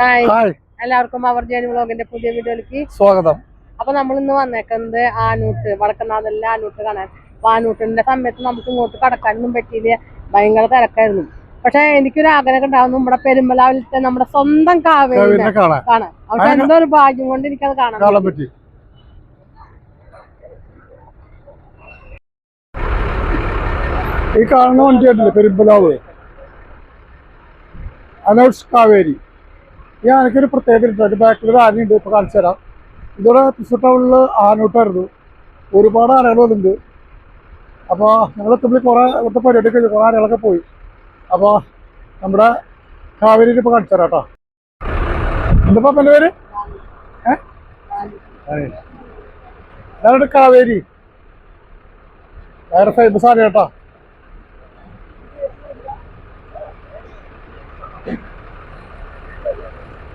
Hi. എല്ലാവർക്കും അവർ journey വ്ളോഗിന്റെ പുതിയ വീഡിയോയിലേക്ക് സ്വാഗതം. അപ്പൊ നമ്മൾ ഇന്ന് വന്നേക്കുന്നത് ആനൂട്ട് വടക്കനാഥല്ല ആനൂട്ട് കാണാൻ. ആനൂട്ടിന്റെ സമയത്ത് നമുക്ക് ഇങ്ങോട്ട് കടക്കാനൊന്നും പറ്റിയില്ല. ഭയങ്കര തിരക്കായിരുന്നു. പക്ഷെ എനിക്കൊരു ആഗ്രഹം ഉണ്ടാവും നമ്മുടെ പെരുമ്പലാവിലത്തെ നമ്മുടെ സ്വന്തം കാവേരി കാണാൻ. പക്ഷെ എന്തോ ഒരു ഭാഗ്യം കൊണ്ട് എനിക്കത് കാണാൻ പറ്റി. ഈ കാണുന്ന വണ്ടി പെരുമ്പലാവ്. അനൗട്സ് കാവേരി. ഈ ആനയ്ക്കൊരു പ്രത്യേകത ഉണ്ട്. അതിന്റെ ബാക്കിൽ ഒരു ആനയുണ്ട് ഇപ്പോൾ കാണിച്ചു തരാം. ഇതോടെ തൃശ്ശൂർ ടൗണിൽ ആനൂട്ടായിരുന്നു. ഒരുപാട് ആനകൾ വന്നിട്ടുണ്ട്. അപ്പോൾ ഞങ്ങൾ എത്തുമ്പോൾ കുറേ ഇവിടുത്തെ പരിപാടി കഴിഞ്ഞു. കുറേ ആനകളൊക്കെ പോയി. അപ്പോൾ നമ്മുടെ കാവേരി ഇപ്പോൾ കാണിച്ചു തരാം കേട്ടോ. എന്താ എന്റെ പേര്? ഏഹ് കാവേരി. വേറെ ഫേമസ് ആണ് കേട്ടോ.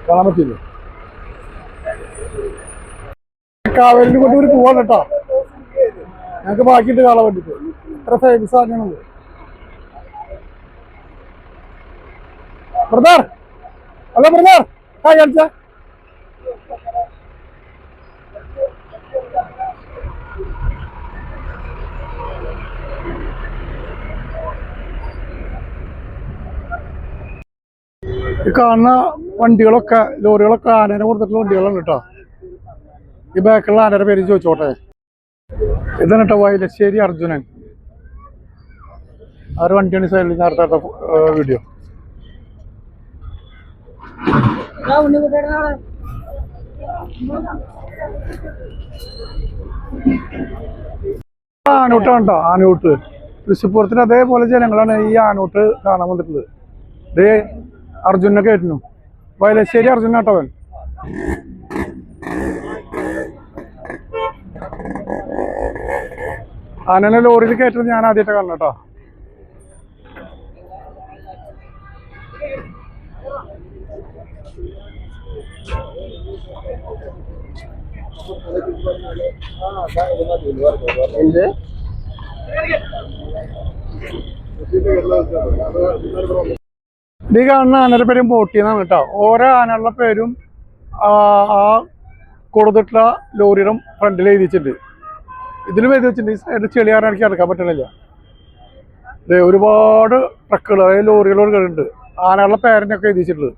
കാണാൻ പറ്റില്ല? കാവേരിന് കൊണ്ട് ഒരു പോവാണ് കേട്ടോ. ഞങ്ങൾക്ക് ബാക്കിയിട്ട് കാണാൻ വേണ്ടിട്ട് ഇത്ര ഫേമസ് ആക്കണത് ബ്രദർ അല്ല ബ്രദർ ഹായ് കാണിച്ച. കാണുന്ന വണ്ടികളൊക്കെ ലോറികളൊക്കെ ആനേനെ കൊടുത്തിട്ടുള്ള വണ്ടികളാണ് കേട്ടോ. ഈ ബാക്കിലുള്ള ആനയുടെ പേര് ചോദിച്ചോട്ടെ? ഇതാണ് കേട്ടോ വയലശ്ശേരി അർജുനൻ. ആ ഒരു വണ്ടിയാണ് സൈഡിൽ നേരത്തെ വീഡിയോ ആനൂട്ടാണ് കേട്ടോ ആനൂട്ട് അതേപോലെ ജനങ്ങളാണ് ഈ ആനൂട്ട് കാണാൻ വന്നിട്ടുള്ളത്. ദേ അർജുനെ കേട്ടിരുന്നു. വയലശ്ശേരി അർജുന കേട്ടവൻ ആനനെ ലോറിയിൽ കയറ്റുന്നത് ഞാൻ ആദ്യമായിട്ട് കാണണം കേട്ടോ. ഇത് കാണുന്ന ആനയുടെ പേര് ബോട്ടി എന്നാണ് കേട്ടോ. ഓരോ ആനകളുടെ പേരും ആ കൊടുത്തിട്ടുള്ള ലോറിയുടെ ഫ്രണ്ടിൽ എഴുതിച്ചിട്ടുണ്ട് ഇതിലും എഴുതി വെച്ചിട്ടുണ്ട് ഈ സൈഡ് ചെളിയാറാൻ നടക്കാൻ പറ്റണില്ല. ദേ ഒരുപാട് ട്രക്കുകൾ അതായത് ലോറികൾ ഉണ്ട് ആനകളുടെ പേരിനൊക്കെ എഴുതിച്ചിട്ടുള്ളത്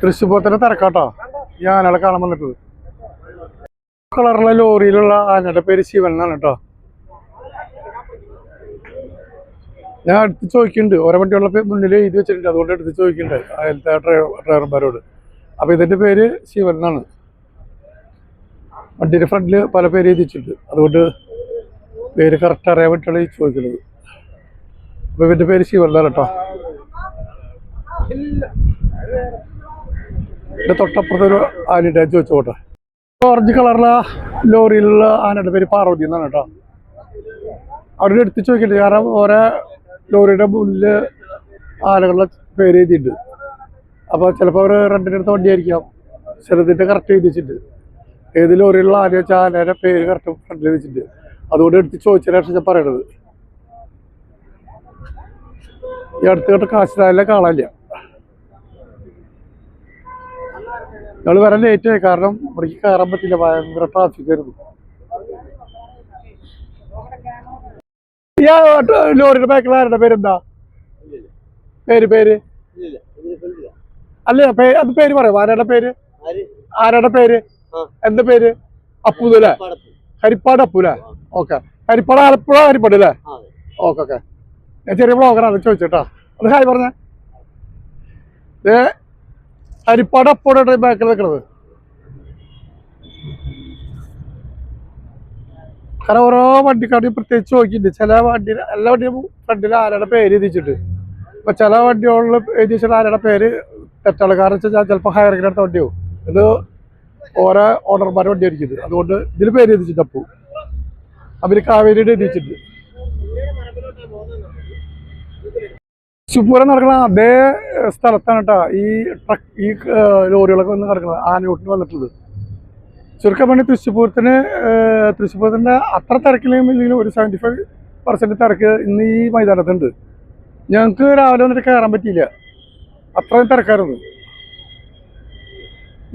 തൃശ്ശൂർ പൂരത്തിന്റെ തിരക്കാട്ടോ. ഈ ആനകളെ കാണാൻ വന്നിട്ടത് കളറുള്ള ലോറിയിലുള്ള ആനയുടെ പേര് ശിവൻ എന്നാണ് കേട്ടോ. ഞാൻ അടുത്ത് ചോദിക്കുന്നുണ്ട്. ഓരോ വണ്ടിയുള്ള മുന്നിൽ എഴുതി വെച്ചിട്ടുണ്ട്. അതുകൊണ്ട് എടുത്ത് ചോദിക്കുന്നുണ്ട്. അതിലത്തെ ഡ്രൈവർമാരോട്. അപ്പൊ ഇതിന്റെ പേര് ശിവൻ എന്നാണ്. വണ്ടിയുടെ ഫ്രണ്ടിൽ പല പേര് എഴുതി വെച്ചിട്ടുണ്ട് അതുകൊണ്ട് പേര് കറക്റ്റ് അറിയാൻ വേണ്ടിയിട്ടാണ് ചോദിക്കുന്നത്. അപ്പൊ ഇവന്റെ പേര് ശിവൻ എന്നാണ് കേട്ടോ. എന്റെ തൊട്ടപ്പുറത്തൊരു ആനയുടെ ചോദിച്ചോട്ടെ. ഓറഞ്ച് കളറുള്ള ലോറിയിലുള്ള ആനയുടെ പേര് പാർവതി എന്നാണ് കേട്ടോ. അവരുടെ എടുത്ത് ചോദിക്കട്ടെ. കാരണം ഓരോ ലോറിയുടെ മുന്നിൽ ആനകളുടെ പേര് എഴുതിയിട്ടുണ്ട്. അപ്പോൾ ചിലപ്പോൾ അവർ റെന്റിനെടുത്ത വണ്ടിയായിരിക്കാം. ചിലതിന്റെ കറക്റ്റ് എഴുതി വെച്ചിട്ടുണ്ട് ഏത് ലോറിയിലുള്ള ആന വെച്ചാൽ ആനയുടെ പേര് കറക്റ്റ് ഫ്രണ്ടിൽ വെച്ചിട്ടുണ്ട് അതുകൊണ്ട് എടുത്ത് ചോദിച്ചതിനാണ് ഞാൻ പറയണത്. ഈ അടുത്ത് കേട്ട കാശിനാലിനെ കാണാനില്ല. ഞങ്ങൾ വരാൻ ലേറ്റ് ആയി. കാരണം ഇവിടേക്ക് കയറാൻ പറ്റില്ല. ഭയങ്കര ട്രാഫിക് ആയിരുന്നു. ഈ ലോറിയുടെ ബാക്കിൽ ആരുടെ പേരെന്താ? പേര് പേര്? അല്ല അത് പേര് പറയാം. ആരുടെ പേര്? ആരുടെ പേര്? എന്താ പേര്? അപ്പു അല്ലേ? ഹരിപ്പാട് അപ്പു അല്ലേ? ഓക്കെ. ഹരിപ്പാട് ആലപ്പുഴ ഹരിപ്പാട് അല്ലേ? Okay okay. ഞാൻ ചെറിയ ബ്ലോഗറാണ് ചോദിച്ചേട്ടാ അത് ഹായ് പറഞ്ഞേ. ഏ ഹരിപ്പാട് അപ്പോടെ ബാക്കിൽ നിൽക്കണത് കാരണം ഓരോ വണ്ടിക്കാരും പ്രത്യേകിച്ച് നോക്കിയിട്ടുണ്ട്. ചില വണ്ടി എല്ലാ വണ്ടിയും ഫ്രണ്ടിൽ ആരുടെ പേര് എഴുതിച്ചിട്ട് അപ്പൊ ചില വണ്ടികളിൽ എഴുതിച്ചിട്ട് ആരുടെ പേര് തെറ്റാണ്. കാരണം വെച്ചാൽ ചിലപ്പോൾ ഹയർ ഗ്രേഡ് വണ്ടിയാവും ഇത് ഓരോ ഓണർമാരുടെ വണ്ടി ആയിരിക്കും അതുകൊണ്ട് ഇതിൽ പേര് എഴുതിച്ചിട്ട് അപ്പു. അവർ കാവേരിയുടെ എഴുതിച്ചിട്ടുണ്ട് ശുപ്പൂരം നടക്കുന്ന അതേ സ്ഥലത്താണ് കേട്ടോ ഈ ട്രക്ക് ഈ ലോറികളൊക്കെ വന്ന് കിടക്കുന്നത്. ആനയൂട്ടിന് വന്നിട്ടുള്ളത്. ചുരുക്കം പറഞ്ഞ തൃശ്ശൂർ തൃശ്ശൂരത്തിന്റെ അത്ര തിരക്കിലും ഇല്ലെങ്കിലും ഒരു സെവന്റി ഫൈവ് പെർസെന്റ് തിരക്ക് ഇന്ന് ഈ മൈതാനത്തുണ്ട്. ഞങ്ങൾക്ക് രാവിലെ വന്നിട്ട് കയറാൻ പറ്റിയില്ല. അത്രയും തിരക്കായിരുന്നു.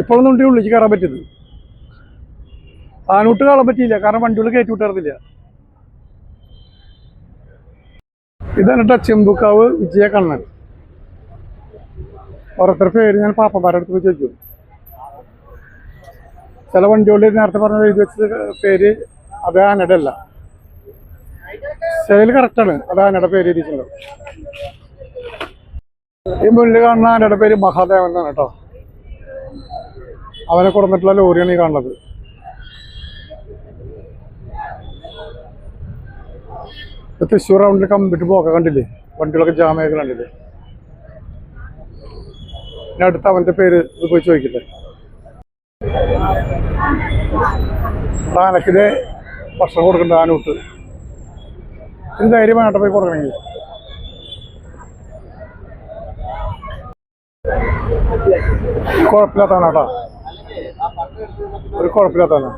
ഇപ്പോഴൊന്നും ഉണ്ട് ഉള്ളിലേക്ക് കയറാൻ പറ്റിയത്. ആനോട്ട് കാണാൻ പറ്റിയില്ല കാരണം വണ്ടികൾ കയറ്റി വിട്ടായിരുന്നില്ല ഇതാണ് കേട്ടോ ചെമ്പുക്കാവ് വിജയ കണ്ണൻ ഓരോരുത്തരുടെ പേര് ഞാൻ പാപ്പന്മാരുടെ അടുത്ത് ചോദിക്കും. ചില വണ്ടികളിൽ നേരത്തെ പറഞ്ഞ എഴുതി വെച്ചത് പേര് അത് ആനയുടെ അല്ല. ചിലയിൽ കറക്റ്റാണ് അത് ആനയുടെ പേര് എഴുതിയിട്ടുണ്ട്. ഈ മുന്നിൽ കാണുന്ന ആനയുടെ പേര് മഹാദേവൻ എന്നാണ് കേട്ടോ. അവനെ കൊടുത്തിട്ടുള്ള ലോറിയാണ് ഈ കാണുന്നത്. തൃശ്ശൂർ റൗണ്ടിൽ കമ്പിട്ട് പോക്ക കണ്ടില്ലേ? വണ്ടികളൊക്കെ ജാമയൊക്കെ കണ്ടില്ലേ? അടുത്ത അവന്റെ പേര് ഇത് പോയി ചോദിക്കട്ടെ. ആനക്കിത് ഭക്ഷണം കൊടുക്കണ്ട ആനൂട്ട് ഇത് ധൈര്യമായിട്ട് പോയി കൊടുക്കണമെങ്കിൽ? കുഴപ്പമില്ലാത്തതാണ് കേട്ടോ ഒരു കുഴപ്പമില്ലാത്തതാണ്.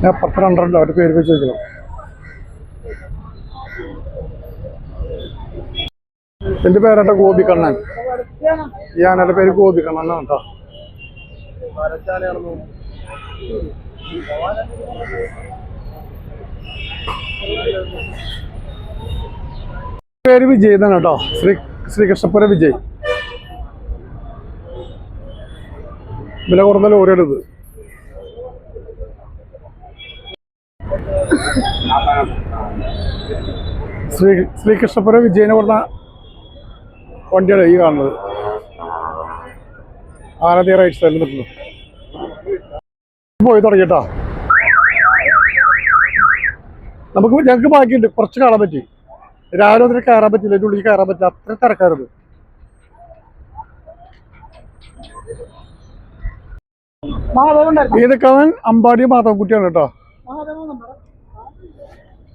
ഞാൻ പത്ത് രണ്ടരണ്ട് അവർക്ക് പേര് വെച്ച് ചോദിക്കണം എന്റെ പേരാട്ട ഞാൻ എന്റെ പേര് ഗോപിക്കണ്ണൻ എന്നാണ് കേട്ടോ. പേര് വിജയ് എന്നാണ് കേട്ടോ. ശ്രീ ശ്രീകൃഷ്ണപുര വിജയ്. വില കുറഞ്ഞ ലോറിയാണ് ഇത്. ശ്രീ ശ്രീകൃഷ്ണപുര വിജയനെ പറഞ്ഞ വണ്ടിയാണ് ഈ കാണുന്നത്. ആരാധ്യ റൈറ്റ് സൈഡിൽ നിൽക്കുന്നു. പോയി തുടങ്ങിട്ടോ നമുക്ക് ഞങ്ങൾക്ക് ബാക്കിയുണ്ട്. കുറച്ച് കാണാൻ പറ്റി. രാവിലെ ഒന്നിട്ട് കയറാൻ പറ്റില്ല. അതിന്റെ ഉള്ളിൽ കയറാൻ പറ്റില്ല. അത്ര തിരക്കായിരുന്നു. ഈ നിൽക്കാൻ അമ്പാടി മാധവൻകുട്ടിയാണ് കേട്ടോ.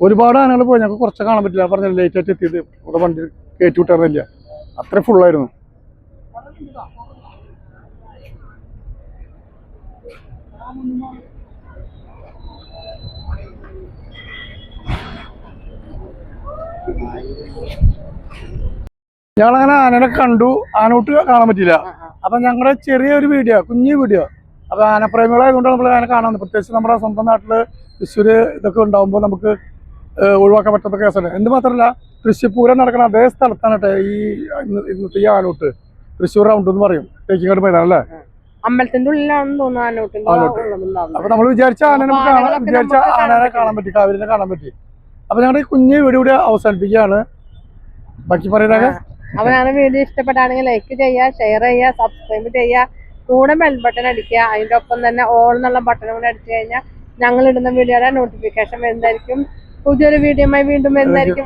ഒരുപാട് ആനകൾ പോയി. ഞങ്ങൾക്ക് കുറച്ച് കാണാൻ പറ്റില്ല. പറഞ്ഞ ലേറ്റ് ആയിട്ട് എത്തിയത്. ഇവിടെ വണ്ടി കയറ്റി വിട്ടായിരുന്നില്ല. അത്ര ഫുള്ളായിരുന്നു ഞങ്ങളങ്ങനെ ആനനെ കണ്ടു. ആനോട്ട് കാണാൻ പറ്റിയില്ല. അപ്പൊ ഞങ്ങളുടെ ചെറിയൊരു വീഡിയോ കുഞ്ഞു വീഡിയോ. അപ്പൊ ആനപ്രേമികളായതുകൊണ്ട് നമ്മൾ ആന കാണാൻ പ്രത്യേകിച്ച് നമ്മുടെ സ്വന്തം നാട്ടിൽ തൃശ്ശൂര് ഇതൊക്കെ ഉണ്ടാകുമ്പോൾ നമുക്ക് ഒഴിവാക്കാൻ പറ്റാത്ത കേസല്ല. എന്ത് മാത്രമല്ല തൃശ്ശൂർ പൂരം നടക്കുന്ന അതേ സ്ഥലത്താണ് കേട്ടോ ഈ ഇന്ന് ഇന്നത്തെ ഈ ആനോട്ട്. തൃശ്ശൂർ റൗണ്ട് എന്ന് പറയും. തേക്കിങ്ങാട് മൈതാനം അല്ലേ? അമ്പലത്തിന്റെ ഉള്ളിലാണെന്ന് തോന്നുന്നു ആനൂട്ട്. അപ്പൊ നമ്മൾ വിചാരിച്ച ആനനെ വിചാരിച്ച ആനനെ കാണാൻ പറ്റി കാവിലിനെ കാണാൻ പറ്റി. അപ്പൊ ഞങ്ങളുടെ കുഞ്ഞ് വീഡിയോ കൂടി അവസാനിപ്പിക്കുകയാണ്. ബാക്കി പറയുന്നത് അപ്പൊ ഞങ്ങളുടെ വീഡിയോ ഇഷ്ടപ്പെട്ടാണെങ്കിൽ ലൈക്ക് ചെയ്യുക ഷെയർ ചെയ്യുക സബ്സ്ക്രൈബ് ചെയ്യുക കൂടെ ബെൽ ബട്ടൺ അടിക്കുക അതിന്റെ ഒപ്പം തന്നെ ഓൾ എന്നുള്ള ബട്ടൺ കൂടെ അടിച്ചു കഴിഞ്ഞാൽ ഞങ്ങൾ ഇടുന്ന വീഡിയോയുടെ നോട്ടിഫിക്കേഷൻ വരുന്നതായിരിക്കും. പുതിയൊരു വീഡിയോയുമായി വീണ്ടും വരുന്നതായിരിക്കും.